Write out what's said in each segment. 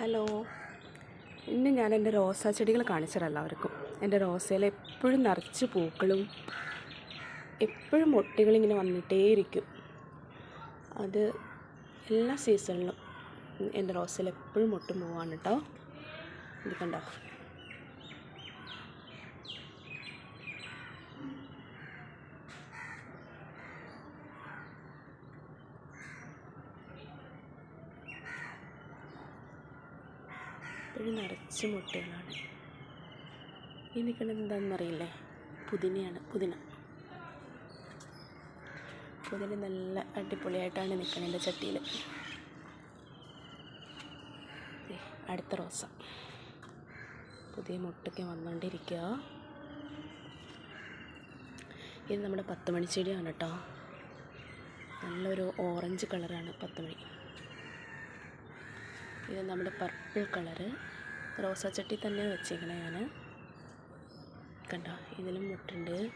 Hello. ഇന്ന് ഞാൻ എന്റെ റോസാ ചെടികൾ കാണിച്ചത് എല്ലാവർക്കും എന്റെ റോസയിൽ എപ്പോഴും നിറച്ച് പൂക്കളും എപ്പോഴും മുട്ടികളിങ്ങനെ വന്നിട്ടേയിരിക്കും. അത് എല്ലാ സീസണിലും എന്റെ റോസയിൽ എപ്പോഴും മുട്ടും പോവാണ് കേട്ടോ. ഇത് കണ്ടോ? എപ്പോഴും നിറച്ച് മുട്ടകളാണ്. ഈ നിൽക്കുന്നത് എന്താണെന്നറിയില്ലേ? പുതിനയാണ് പുതിന. പുതിന നല്ല അടിപൊളിയായിട്ടാണ് നിൽക്കുന്നത് എന്റെ ചട്ടിയിൽ. അടുത്ത റോസ. പുതിയ മുട്ടയ്ക്ക് വന്നുകൊണ്ടിരിക്കുക ഇത് നമ്മുടെ പത്ത് മണി ചെടിയാണ് കേട്ടോ. നല്ലൊരു ഓറഞ്ച് കളറാണ് പത്ത് മണി ഇത് നമ്മുടെ പർപ്പിൾ കളറ് റോസാ ചട്ടി തന്നെ വെച്ചേക്കണേ ഞാൻ കണ്ടോ? ഇതിലും മുട്ടുണ്ട്.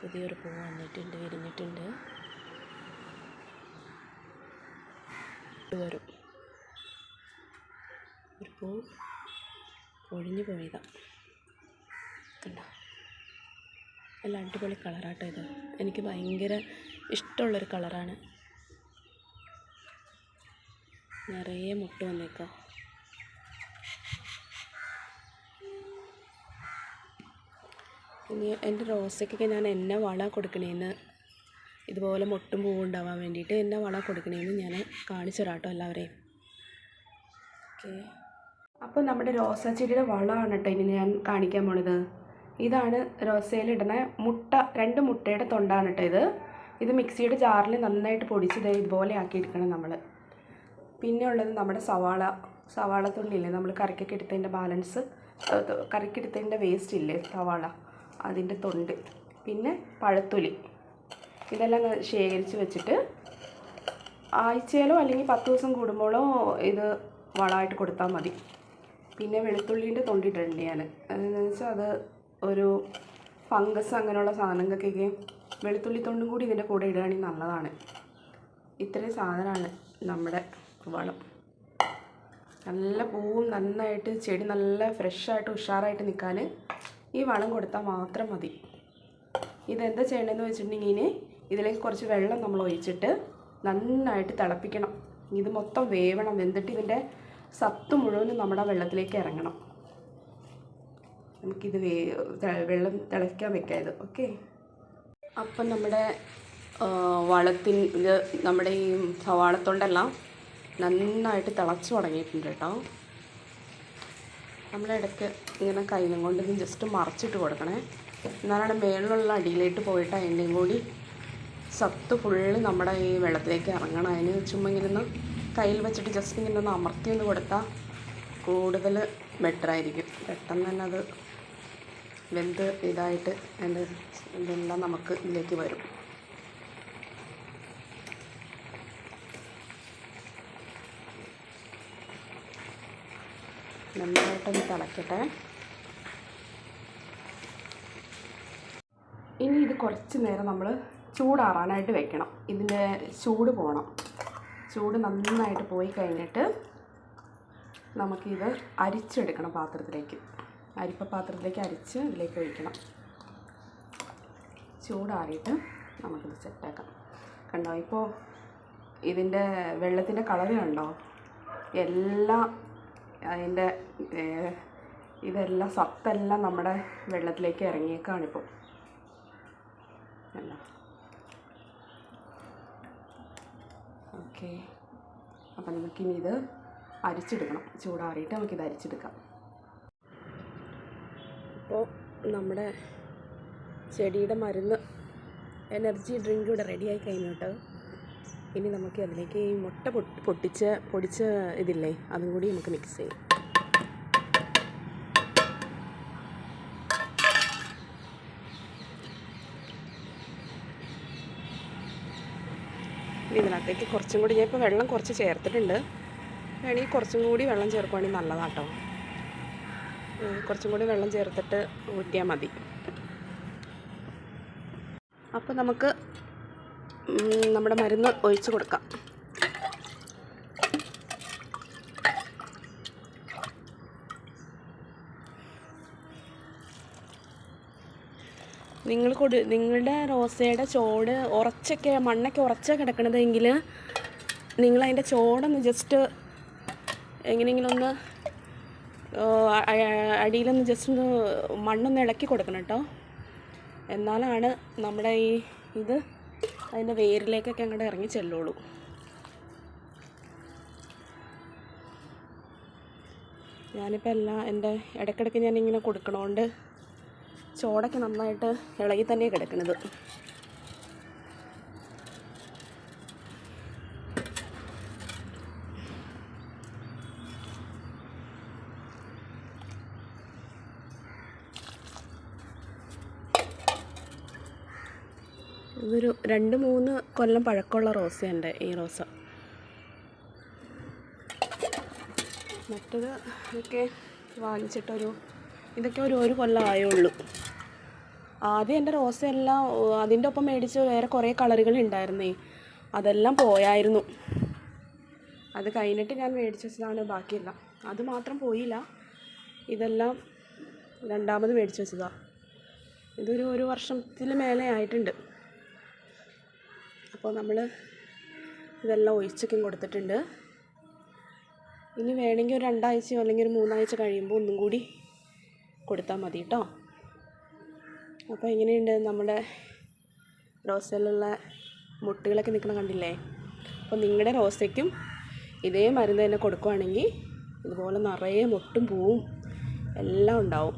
പുതിയൊരു പൂ വന്നിട്ടുണ്ട് വിരിഞ്ഞിട്ടുണ്ട്. വരും. ഒരു പൂ ഒഴിഞ്ഞു പോയതാ. കണ്ടോ? നല്ല അടിപൊളി കളറാട്ടോ ഇത്. എനിക്ക് ഭയങ്കര ഇഷ്ടമുള്ളൊരു കളറാണ് നിറയെ മുട്ട വന്നേക്കാം. ഇനി എന്റെ റോസയ്ക്കൊക്കെ ഞാൻ എന്നെ വള കൊടുക്കണേന്ന് ഇതുപോലെ മുട്ടും പൂവുണ്ടാവാൻ വേണ്ടിയിട്ട് എന്നെ വള കൊടുക്കണേന്ന് ഞാൻ കാണിച്ചു തരാം കേട്ടോ എല്ലാവരെയും. ഓക്കെ. അപ്പോൾ നമ്മുടെ റോസാ ചെടിയുടെ വളമാണ് കേട്ടോ ഇനി ഞാൻ കാണിക്കാൻ പോണത്. ഇതാണ് റോസയിലിടുന്ന മുട്ട രണ്ട് മുട്ടയുടെ തൊണ്ടാണ് കേട്ടോ ഇത്. ഇത് മിക്സിയുടെ ജാറിൽ നന്നായിട്ട് പൊടിച്ചത് ഇതുപോലെ ആക്കിയെടുക്കണം നമ്മൾ പിന്നെ ഉള്ളത് നമ്മുടെ സവാള സവാള തുള്ളിയില്ലേ? നമ്മൾ കറിക്കൊക്കെ എടുത്തതിന്റെ ബാലൻസ് കറിക്കെടുത്തതിന്റെ വേസ്റ്റ് ഇല്ലേ സവാള അതിന്റെ തൊണ്ട്. പിന്നെ പഴത്തൊലി. ഇതെല്ലാം ശേഖരിച്ച് വെച്ചിട്ട് ആഴ്ചയിലോ അല്ലെങ്കിൽ പത്ത് ദിവസം കൂടുമ്പോഴോ ഇത് വളമായിട്ട് കൊടുത്താൽ മതി. പിന്നെ വെളുത്തുള്ളീന്റെ തൊണ്ടിട്ടുണ്ട് ഞാൻ. അതെന്ന് വെച്ചാൽ അത് ഒരു ഫംഗസ് അങ്ങനെയുള്ള സാധനങ്ങൾക്കൊക്കെ വെളുത്തുള്ളി തൊണ്ടും കൂടി ഇതിന്റെ കൂടെ ഇടുകയാണെങ്കിൽ നല്ലതാണ്. ഇത്രയും സാധനമാണ് നമ്മുടെ വളം നല്ല പൂവും നന്നായിട്ട് ചെടി നല്ല ഫ്രഷായിട്ട് ഉഷാറായിട്ട് നിൽക്കാൻ ഈ വളം കൊടുത്താൽ മാത്രം മതി. ഇതെന്താ ചെയ്യേണ്ടതെന്ന് വെച്ചിട്ടുണ്ടെങ്കിൽ ഇതിലേക്ക് കുറച്ച് വെള്ളം നമ്മൾ ഒഴിച്ചിട്ട് നന്നായിട്ട് തിളപ്പിക്കണം. ഇത് മൊത്തം വേവണം. എന്നിട്ട് ഇതിന്റെ സത്ത് മുഴുവനും നമ്മുടെ വെള്ളത്തിലേക്ക് ഇറങ്ങണം. നമുക്കിത് വേ വെള്ളം തിളയ്ക്കാൻ വെക്കാം ഇത് ഓക്കെ? അപ്പം നമ്മുടെ വളത്തിൻ ഇത് നമ്മുടെ ഈ സവാളത്തൊണ്ടെല്ലാം നന്നായിട്ട് തിളച്ച് തുടങ്ങിയിട്ടുണ്ട് കേട്ടോ. നമ്മളിടയ്ക്ക് ഇങ്ങനെ കയ്യിലും കൊണ്ട് ജസ്റ്റ് മറച്ചിട്ട് കൊടുക്കണേ. എന്നാലാണ് മേളിലുള്ള അടിയിലേക്ക് പോയിട്ട് അതിന്റെയും കൂടി സത്ത് ഫുള്ള് നമ്മുടെ ഈ വെള്ളത്തിലേക്ക് ഇറങ്ങണം. അതിന് ചുമ്മാ ഇങ്ങനെ ഒന്ന് കയ്യിൽ വെച്ചിട്ട് ജസ്റ്റ് ഇങ്ങനെ ഒന്ന് അമർത്തി ഒന്ന് കൊടുത്താൽ കൂടുതൽ ബെറ്റർ ആയിരിക്കും. പെട്ടെന്ന് തന്നെ അത് വെന്ത് ഇതായിട്ട് അതിന്റെ ഇതെല്ലാം നമുക്ക് ഇതിലേക്ക് വരും. നന്നായിട്ടൊന്ന് തിളക്കട്ടെ. ഇനി ഇത് കുറച്ച് നേരം നമ്മൾ ചൂടാറാനായിട്ട് വെക്കണം. ഇതിന്റെ ചൂട് പോകണം ചൂട് നന്നായിട്ട് പോയി കഴിഞ്ഞിട്ട് നമുക്കിത് അരിച്ചെടുക്കണം പാത്രത്തിലേക്ക്. അരിപ്പ പാത്രത്തിലേക്ക് അരിച്ച് ഇതിലേക്ക് ഒഴിക്കണം. ചൂടാറിയിട്ട് നമുക്കിത് സെറ്റാക്കാം. കണ്ടോ? ഇപ്പോൾ ഇതിന്റെ വെള്ളത്തിന്റെ കളർ കണ്ടോ? എല്ലാം അതിന്റെ ഇതെല്ലാം സത്തെല്ലാം നമ്മുടെ വെള്ളത്തിലേക്ക് ഇറങ്ങിയേക്കാണിപ്പോൾ ഓക്കെ. അപ്പം നമുക്കിനി ഇത് അരിച്ചെടുക്കണം. ചൂടാറിയിട്ട് നമുക്കിത് അരിച്ചെടുക്കാം. അപ്പോൾ നമ്മുടെ ചെടിയുടെ മരുന്ന് എനർജി ഡ്രിങ്ക് ഇവിടെ റെഡിയായി കഴിഞ്ഞു കേട്ടോ. ഇനി നമുക്ക് അതിലേക്ക് ഈ മുട്ട പൊട്ടി പൊട്ടിച്ച് പൊടിച്ച ഇതില്ലേ അതും കൂടി നമുക്ക് മിക്സ് ചെയ്യാം. ഇനി ഇതിനകത്തേക്ക് കുറച്ചും കൂടി ഞാൻ ഇപ്പോൾ വെള്ളം കുറച്ച് ചേർത്തിട്ടുണ്ട്. വേണമെങ്കിൽ കുറച്ചും കൂടി വെള്ളം ചേർക്കുവാണെങ്കിൽ നല്ലതാട്ടോ. കുറച്ചും കൂടി വെള്ളം ചേർത്തിട്ട് ഊറ്റിയാൽ മതി. അപ്പോൾ നമുക്ക് നമ്മുടെ മരുന്ന് ഒഴിച്ച് കൊടുക്കാം. നിങ്ങൾ കൊടു നിങ്ങളുടെ റോസയുടെ ചോട് ഉറച്ചൊക്കെ മണ്ണൊക്കെ ഉറച്ച കിടക്കണതെങ്കിൽ നിങ്ങൾ അതിന്റെ ചോടൊന്ന് ജസ്റ്റ് എങ്ങനെയെങ്കിലും ഒന്ന് അടിയിലൊന്ന് ജസ്റ്റ് ഒന്ന് മണ്ണൊന്ന് ഇളക്കി കൊടുക്കണം കേട്ടോ. എന്നാലാണ് നമ്മുടെ ഈ ഇത് അതിന്റെ വേരിലേക്കൊക്കെ അങ്ങോട്ട് ഇറങ്ങി ചെല്ലുള്ളൂ. ഞാനിപ്പോൾ എല്ലാം എന്റെ ഇടയ്ക്കിടയ്ക്ക് ഞാനിങ്ങനെ കൊടുക്കണോണ്ട് ചോടൊക്കെ നന്നായിട്ട് ഇളകി തന്നെ കിടക്കണത്. ഇതൊരു രണ്ട് മൂന്ന് കൊല്ലം പഴക്കമുള്ള റോസയുണ്ട് ഈ റോസ. മറ്റത് ഇതൊക്കെ വാങ്ങിച്ചിട്ടൊരു ഇതൊക്കെ ഒരു ഒരു കൊല്ലം ആയുള്ളൂ ആദ്യം എന്റെ റോസയെല്ലാം അതിന്റെ ഒപ്പം മേടിച്ച് വേറെ കുറേ കളറുകൾ ഉണ്ടായിരുന്നേ. അതെല്ലാം പോയായിരുന്നു. അത് കഴിഞ്ഞിട്ട് ഞാൻ മേടിച്ച് വെച്ചതാണ് ബാക്കിയെല്ലാം. അത് മാത്രം പോയില്ല. ഇതെല്ലാം രണ്ടാമത് മേടിച്ച് വെച്ചതാണ് ഇതൊരു ഒരു വർഷത്തിൽ മേലെ ആയിട്ടുണ്ട്. അപ്പോൾ നമ്മൾ ഇതെല്ലാം ഒഴിച്ചൊക്കെ കൊടുത്തിട്ടുണ്ട്. ഇനി വേണമെങ്കിൽ ഒരു രണ്ടാഴ്ചയോ അല്ലെങ്കിൽ ഒരു മൂന്നാഴ്ച കഴിയുമ്പോൾ ഒന്നും കൂടി കൊടുത്താൽ മതി കേട്ടോ അപ്പോൾ എങ്ങനെയുണ്ട് നമ്മുടെ റോസയിലുള്ള മുട്ടുകളൊക്കെ നിൽക്കണം കണ്ടില്ലേ? അപ്പോൾ നിങ്ങളുടെ റോസയ്ക്കും ഇതേ മരുന്ന് തന്നെ കൊടുക്കുവാണെങ്കിൽ ഇതുപോലെ നിറയെ മുട്ടും പൂവും എല്ലാം ഉണ്ടാവും.